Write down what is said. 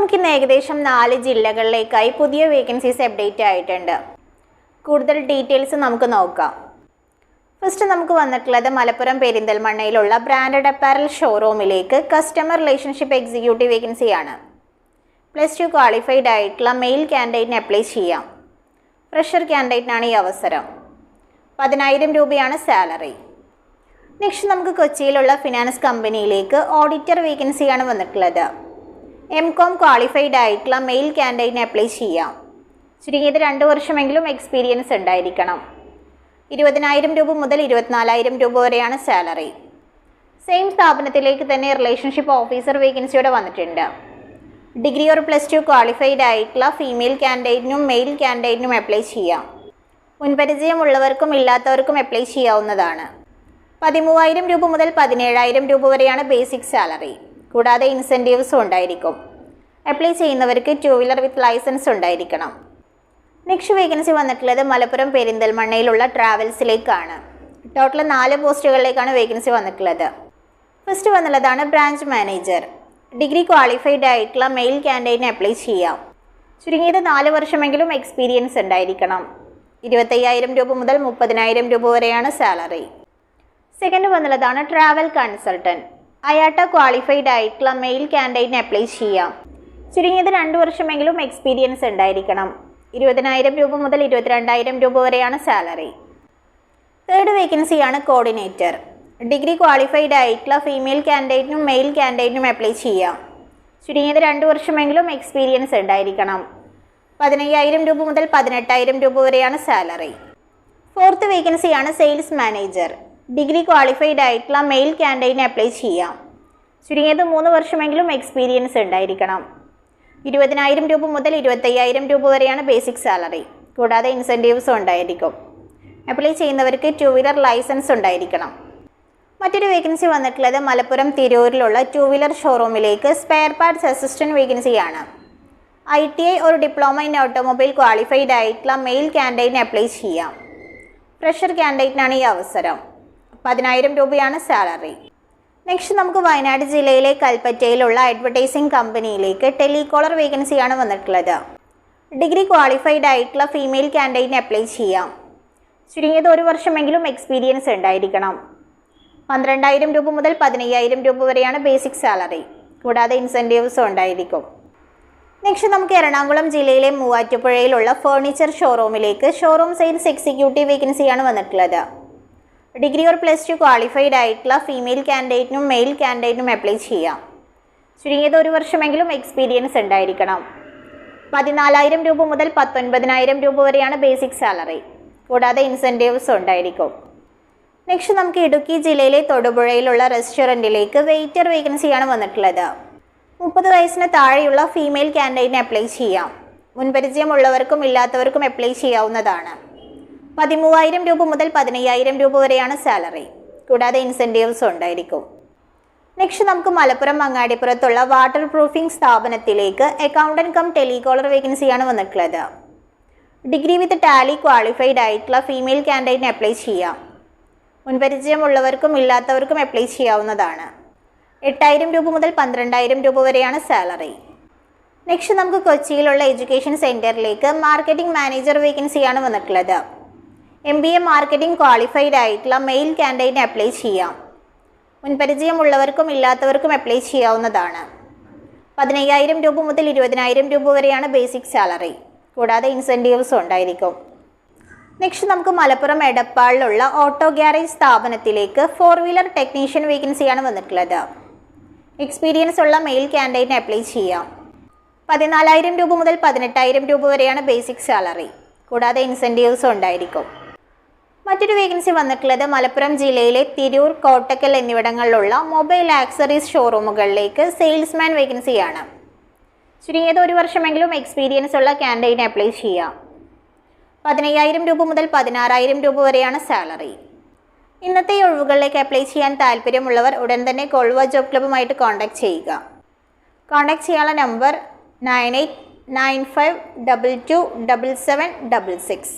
നമുക്കിന്ന് ഏകദേശം നാല് ജില്ലകളിലേക്കായി പുതിയ വേക്കൻസീസ് അപ്ഡേറ്റ് ആയിട്ടുണ്ട്. കൂടുതൽ ഡീറ്റെയിൽസ് നമുക്ക് നോക്കാം. ഫസ്റ്റ് നമുക്ക് വന്നിട്ടുള്ളത് മലപ്പുറം പെരിന്തൽമണ്ണയിലുള്ള ബ്രാൻഡഡ് അപ്പാരൽ ഷോറൂമിലേക്ക് കസ്റ്റമർ റിലേഷൻഷിപ്പ് എക്സിക്യൂട്ടീവ് വേക്കൻസിയാണ് പ്ലസ് ടു ക്വാളിഫൈഡ് ആയിട്ടുള്ള മെയിൽ ക്യാൻഡിഡേറ്റിന് അപ്ലൈ ചെയ്യാം. ഫ്രഷർ ക്യാൻഡിഡേറ്റിനാണ് ഈ അവസരം. പതിനായിരം രൂപയാണ് സാലറി നെക്സ്റ്റ് നമുക്ക് കൊച്ചിയിലുള്ള ഫിനാൻസ് കമ്പനിയിലേക്ക് ഓഡിറ്റർ വേക്കൻസിയാണ് വന്നിട്ടുള്ളത്. എം കോം ക്വാളിഫൈഡ് ആയിട്ടുള്ള മെയിൽ ക്യാൻഡിഡേറ്റിന് അപ്ലൈ ചെയ്യാം. ചുരുങ്ങിയത് രണ്ട് വർഷമെങ്കിലും എക്സ്പീരിയൻസ് ഉണ്ടായിരിക്കണം. ഇരുപതിനായിരം രൂപ മുതൽ ഇരുപത്തിനാലായിരം രൂപ വരെയാണ് സാലറി സെയിം സ്ഥാപനത്തിലേക്ക് തന്നെ റിലേഷൻഷിപ്പ് ഓഫീസർ വേക്കൻസിയോടെ വന്നിട്ടുണ്ട്. Degree or plus two qualified ആയിട്ടുള്ള ഫീമെയിൽ ക്യാൻഡിഡേറ്റിനും മെയിൽ ക്യാൻഡിഡേറ്റിനും അപ്ലൈ ചെയ്യാം. മുൻപരിചയമുള്ളവർക്കും ഇല്ലാത്തവർക്കും അപ്ലൈ ചെയ്യാവുന്നതാണ്. പതിമൂവായിരം രൂപ മുതൽ പതിനേഴായിരം രൂപ വരെയാണ് ബേസിക് സാലറി കൂടാതെ ഇൻസെന്റീവ്സും ഉണ്ടായിരിക്കും. അപ്ലൈ ചെയ്യുന്നവർക്ക് ടു വീലർ വിത്ത് ലൈസൻസ് ഉണ്ടായിരിക്കണം. നെക്സ്റ്റ് വേക്കൻസി വന്നിട്ടുള്ളത് മലപ്പുറം പെരിന്തൽമണ്ണയിലുള്ള ട്രാവൽസിലേക്കാണ് ടോട്ടൽ നാല് പോസ്റ്റുകളിലേക്കാണ് വേക്കൻസി വന്നിട്ടുള്ളത്. ഫസ്റ്റ് വന്നുള്ളതാണ് ബ്രാഞ്ച് മാനേജർ ഡിഗ്രി ക്വാളിഫൈഡ് ആയിട്ടുള്ള മെയിൽ ക്യാൻഡിഡേറ്റിന് അപ്ലൈ ചെയ്യാം. ചുരുങ്ങിയത് നാല് വർഷമെങ്കിലും എക്സ്പീരിയൻസ് ഉണ്ടായിരിക്കണം. ഇരുപത്തയ്യായിരം രൂപ മുതൽ മുപ്പതിനായിരം രൂപ വരെയാണ് സാലറി സെക്കൻഡ് വന്നുള്ളതാണ് ട്രാവൽ കൺസൾട്ടന്റ് അയാട്ട ക്വാളിഫൈഡ് ആയിട്ടുള്ള മെയിൽ ക്യാൻഡൈറ്റിന് അപ്ലൈ ചെയ്യാം. ചുരുങ്ങിയത് രണ്ട് വർഷമെങ്കിലും എക്സ്പീരിയൻസ് ഉണ്ടായിരിക്കണം. ഇരുപതിനായിരം രൂപ മുതൽ ഇരുപത്തിരണ്ടായിരം രൂപ വരെയാണ് സാലറി തേർഡ് വേക്കൻസിയാണ് കോർഡിനേറ്റർ ഡിഗ്രി ക്വാളിഫൈഡ് ആയിട്ടുള്ള ഫീമെയിൽ ക്യാൻഡിഡേറ്റിനും മെയിൽ ക്യാൻഡിഡേറ്റിനും അപ്ലൈ ചെയ്യാം. ചുരുങ്ങിയത് രണ്ട് വർഷമെങ്കിലും എക്സ്പീരിയൻസ് ഉണ്ടായിരിക്കണം. പതിനയ്യായിരം രൂപ മുതൽ പതിനെട്ടായിരം രൂപ വരെയാണ് സാലറി ഫോർത്ത് വേക്കൻസിയാണ് സെയിൽസ് മാനേജർ ഡിഗ്രി ക്വാളിഫൈഡ് ആയിട്ടുള്ള മെയിൽ ക്യാൻഡൈനെ അപ്ലൈ ചെയ്യാം. ചുരുങ്ങിയത് മൂന്ന് വർഷമെങ്കിലും എക്സ്പീരിയൻസ് ഉണ്ടായിരിക്കണം. ഇരുപതിനായിരം രൂപ മുതൽ ഇരുപത്തയ്യായിരം രൂപ വരെയാണ് ബേസിക് സാലറി കൂടാതെ ഇൻസെന്റീവ്സും ഉണ്ടായിരിക്കും. അപ്ലൈ ചെയ്യുന്നവർക്ക് ടു വീലർ ലൈസൻസ് ഉണ്ടായിരിക്കണം. മറ്റൊരു വേക്കൻസി വന്നിട്ടുള്ളത് മലപ്പുറം തിരൂരിലുള്ള ടു വീലർ ഷോറൂമിലേക്ക് സ്പെയർ പാർട്സ് അസിസ്റ്റന്റ് വേക്കൻസിയാണ് ഐ ടി ഐ ഒരു ഡിപ്ലോമ ഇൻ ഓട്ടോമൊബൈൽ ക്വാളിഫൈഡ് ആയിട്ടുള്ള മെയിൽ ക്യാൻഡൈറ്റിന് അപ്ലൈ ചെയ്യാം. ഫ്രഷർ ക്യാൻഡൈറ്റിനാണ് ഈ അവസരം. പതിനായിരം രൂപയാണ് സാലറി. നെക്സ്റ്റ് നമുക്ക് വയനാട് ജില്ലയിലെ കൽപ്പറ്റയിലുള്ള അഡ്വർടൈസിംഗ് കമ്പനിയിലേക്ക് ടെലികോളർ വേക്കൻസിയാണ് വന്നിട്ടുള്ളത്. ഡിഗ്രി ക്വാളിഫൈഡ് ആയിട്ടുള്ള ഫീമെയിൽ ക്യാൻഡിഡേറ്റിന് അപ്ലൈ ചെയ്യാം. ചുരുങ്ങിയത് ഒരു വർഷമെങ്കിലും എക്സ്പീരിയൻസ് ഉണ്ടായിരിക്കണം. പന്ത്രണ്ടായിരം രൂപ മുതൽ പതിനയ്യായിരം രൂപ വരെയാണ് ബേസിക് സാലറി. കൂടാതെ ഇൻസെന്റീവ്സും ഉണ്ടായിരിക്കും. നെക്സ്റ്റ് നമുക്ക് എറണാകുളം ജില്ലയിലെ മൂവാറ്റുപുഴയിലുള്ള ഫേർണിച്ചർ ഷോറൂമിലേക്ക് ഷോറൂം സെയിൽസ് എക്സിക്യൂട്ടീവ് വേക്കൻസിയാണ് വന്നിട്ടുള്ളത്. Degree or plus two qualified ആയിട്ടുള്ള ഫീമെയിൽ കാൻഡിഡേറ്റിനും മെയിൽ കാൻഡിഡേറ്റിനും അപ്ലൈ ചെയ്യാം. ചുരുങ്ങിയത് ഒരു വർഷമെങ്കിലും എക്സ്പീരിയൻസ് ഉണ്ടായിരിക്കണം. പതിനാലായിരം രൂപ മുതൽ പത്തൊൻപതിനായിരം രൂപ വരെയാണ് ബേസിക് സാലറി കൂടാതെ ഇൻസെന്റീവ്സ് ഉണ്ടായിരിക്കും. നെക്സ്റ്റ് നമുക്ക് ഇടുക്കി ജില്ലയിലെ തൊടുപുഴയിലുള്ള റെസ്റ്റോറന്റിലേക്ക് വെയിറ്റർ വേക്കൻസിയാണ് വന്നിട്ടുള്ളത്. മുപ്പത് വയസ്സിന് താഴെയുള്ള ഫീമെയിൽ കാൻഡിഡേറ്റിന് അപ്ലൈ ചെയ്യാം. മുൻപരിചയമുള്ളവർക്കും ഇല്ലാത്തവർക്കും അപ്ലൈ ചെയ്യാവുന്നതാണ്. പതിമൂവായിരം രൂപ മുതൽ പതിനയ്യായിരം രൂപ വരെയാണ് സാലറി. കൂടാതെ ഇൻസെന്റീവ്സ് ഉണ്ടായിരിക്കും. നെക്സ്റ്റ് നമുക്ക് മലപ്പുറം അങ്ങാടിപ്പുറത്തുള്ള വാട്ടർ പ്രൂഫിംഗ് സ്ഥാപനത്തിലേക്ക് അക്കൗണ്ടന്റ് കം ടെലികോളർ വേക്കൻസിയാണ് വന്നിട്ടുള്ളത്. ഡിഗ്രി വിത്ത് ടാലി ക്വാളിഫൈഡ് ആയിട്ടുള്ള ഫീമെയിൽ ക്യാൻഡിഡേറ്റിന് അപ്ലൈ ചെയ്യാം. മുൻപരിചയമുള്ളവർക്കും ഇല്ലാത്തവർക്കും അപ്ലൈ ചെയ്യാവുന്നതാണ്. എട്ടായിരം രൂപ മുതൽ പന്ത്രണ്ടായിരം രൂപ വരെയാണ് സാലറി. നെക്സ്റ്റ് നമുക്ക് കൊച്ചിയിലുള്ള എഡ്യൂക്കേഷൻ സെന്ററിലേക്ക് മാർക്കറ്റിംഗ് മാനേജർ വേക്കൻസിയാണ് വന്നിട്ടുള്ളത്. M B A marketing qualified ആയിട്ടുള്ള മെയിൽ ക്യാൻഡൈറ്റിന് അപ്ലൈ ചെയ്യാം. മുൻപരിചയമുള്ളവർക്കും ഇല്ലാത്തവർക്കും അപ്ലൈ ചെയ്യാവുന്നതാണ്. പതിനയ്യായിരം രൂപ മുതൽ ഇരുപതിനായിരം രൂപ വരെയാണ് ബേസിക് സാലറി കൂടാതെ ഇൻസെന്റീവ്സും ഉണ്ടായിരിക്കും. നെക്സ്റ്റ് നമുക്ക് മലപ്പുറം എടപ്പാളിലുള്ള ഓട്ടോ ഗ്യാരേജ് സ്ഥാപനത്തിലേക്ക് ഫോർ വീലർ ടെക്നീഷ്യൻ വേക്കൻസിയാണ് വന്നിട്ടുള്ളത്. എക്സ്പീരിയൻസ് ഉള്ള മെയിൽ ക്യാൻഡൈറ്റിന് അപ്ലൈ ചെയ്യാം. പതിനാലായിരം രൂപ മുതൽ പതിനെട്ടായിരം രൂപ വരെയാണ് ബേസിക് സാലറി കൂടാതെ ഇൻസെന്റീവ്സും ഉണ്ടായിരിക്കും. മറ്റൊരു വേക്കൻസി വന്നിട്ടുള്ളത് മലപ്പുറം ജില്ലയിലെ തിരൂർ കോട്ടക്കൽ എന്നിവിടങ്ങളിലുള്ള മൊബൈൽ ആക്സറീസ് ഷോറൂമുകളിലേക്ക് സെയിൽസ്മാൻ വേക്കൻസിയാണ് ചുരുങ്ങിയത് ഒരു വർഷമെങ്കിലും എക്സ്പീരിയൻസ് ഉള്ള ക്യാൻഡിഡേറ്റിന് അപ്ലൈ ചെയ്യാം. പതിനയ്യായിരം രൂപ മുതൽ പതിനാറായിരം രൂപ വരെയാണ് സാലറി ഇന്നത്തെ ഒഴിവുകളിലേക്ക് അപ്ലൈ ചെയ്യാൻ താല്പര്യമുള്ളവർ ഉടൻ തന്നെ കൊൾവ ജോബ് ക്ലബ്ബുമായിട്ട് കോൺടാക്ട് ചെയ്യുക. കോൺടാക്ട് ചെയ്യാനുള്ള number nine eight nine five double two double seven double six